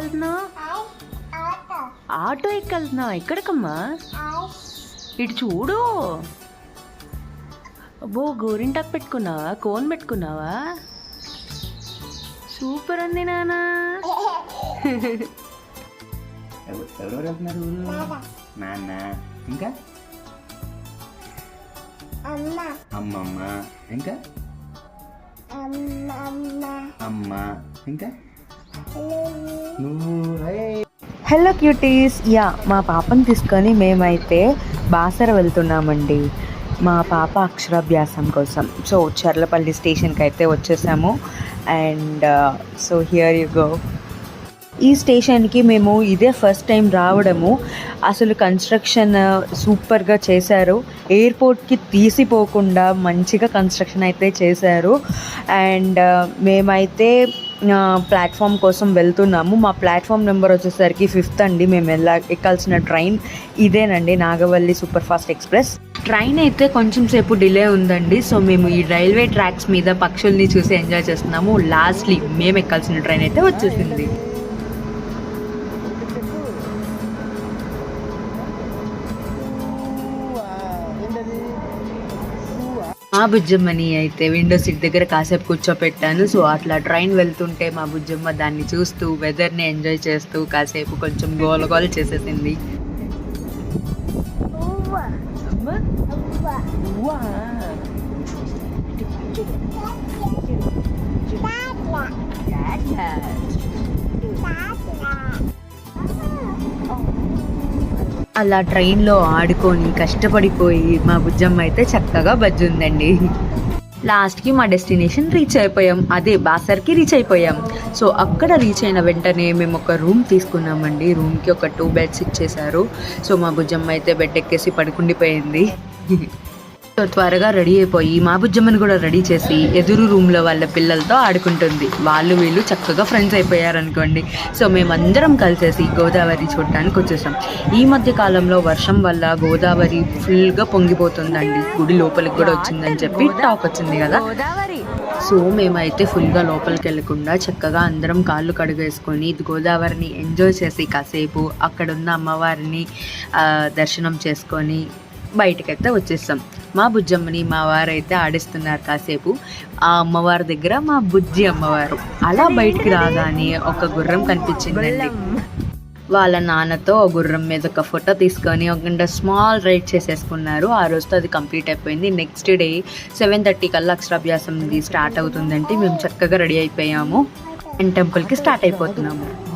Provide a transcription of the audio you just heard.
వెళ్తున్నావు ఆటో ఎక్కెళ్తున్నావు ఎక్కడికమ్మా? ఇటు చూడు. అబ్బో గోరింటాకు పెట్టుకున్నావా? కోన్ పెట్టుకున్నావా? సూపర్ ఉంది నానా. ఎవరెవరు వెళ్తున్నారు నాన్న. ఇంకా? అమ్మమ్మ ఇంకా? అమ్మ. ఇంకా. హలో క్యూటీస్ యా మా పాపను తీసుకొని మేమైతే బాసర వెళ్తున్నామండి. మా పాప అక్షరాభ్యాసం కోసం. సో చర్లపల్లి స్టేషన్కి అయితే వచ్చేసాము. And so here you go ఈ స్టేషన్కి మేము ఇదే ఫస్ట్ టైం రావడము. అసలు కన్స్ట్రక్షన్ uh, సూపర్గా చేశారు. ఎయిర్పోర్ట్కి తీసిపోకుండా మంచిగా కన్స్ట్రక్షన్ అయితే చేశారు. అండ్ uh, మేమైతే ప్లాట్ఫామ్ కోసం వెళ్తున్నాము. మా ప్లాట్ఫామ్ నెంబర్ వచ్చేసరికి ఫిఫ్త్ అండి. మేము వెళ్ళా ఎక్కాల్సిన ట్రైన్ ఇదేనండి Nagavalli super fast express. Train అయితే కొంచెం సేపు డిలే ఉందండి. సో మేము ఈ రైల్వే ట్రాక్స్ మీద పక్షుల్ని చూసి ఎంజాయ్ చేస్తున్నాము. లాస్ట్లీ మేము ఎక్కాల్సిన ట్రైన్ అయితే వచ్చేసింది. మా బుజ్జమ్మని అయితే విండో సీట్ దగ్గర కాసేపు కూర్చోపెట్టాను. సో అట్లా ట్రైన్ వెళ్తుంటే మా బుజ్జమ్మ దాన్ని చూస్తూ వెదర్ని ఎంజాయ్ చేస్తూ కాసేపు కొంచెం గోల గోల చేసేసింది అలా ట్రైన్లో ఆడుకొని కష్టపడిపోయి మా బుజ్జమ్మ అయితే చక్కగా బజ్జుందండి లాస్ట్కి మా డెస్టినేషన్ రీచ్ అయిపోయాం. అదే బాసర్కి రీచ్ అయిపోయాం. సో అక్కడ రీచ్ అయిన వెంటనే మేము ఒక రూమ్ తీసుకున్నామండి. రూమ్కి ఒక టూ బెడ్స్ ఇచ్చేశారు. సో మా బుజ్జమ్మ అయితే బెడ్ ఎక్కేసి పడుకుండిపోయింది. త్వరగా రెడీ అయిపోయి మా బుజ్జమ్మని కూడా రెడీ చేసి ఎదురు రూమ్లో వాళ్ళ పిల్లలతో ఆడుకుంటుంది. వాళ్ళు వీళ్ళు చక్కగా ఫ్రెండ్స్ అయిపోయారు అనుకోండి సో మేమందరం కలిసేసి గోదావరి చూడటానికి వచ్చేసాం. ఈ మధ్య కాలంలో వర్షం వల్ల గోదావరి ఫుల్గా పొంగిపోతుందండి. గుడి లోపలికి కూడా వచ్చిందని చెప్పి టాక్ వచ్చింది కదా. సో మేమైతే ఫుల్గా లోపలికి వెళ్ళకుండా చక్కగా అందరం కాళ్ళు కడుగేసుకొని గోదావరిని ఎంజాయ్ చేసి కాసేపు అక్కడున్న అమ్మవారిని దర్శనం చేసుకొని బయటకైతే వచ్చేస్తాం. మా బుజ్జమ్మని మా వారైతే ఆడిస్తున్నారు కాసేపు. ఆ అమ్మవారి దగ్గర మా బుజ్జి అమ్మవారు. అలా బయటికి రాగానే ఒక గుర్రం కనిపించిందండి. వాళ్ళ నాన్నతో ఆ గుర్రం మీద ఒక ఫోటో తీసుకొని ఒక స్మాల్ రైడ్ చేసేసుకున్నారు. ఆ రోజుతో అది కంప్లీట్ అయిపోయింది. నెక్స్ట్ డే సెవెన్ థర్టీ కల్లా అక్షరాభ్యాసం స్టార్ట్ అవుతుందంటే మేము చక్కగా రెడీ అయిపోయాము. అండ్ టెంపుల్కి స్టార్ట్ అయిపోతున్నాము.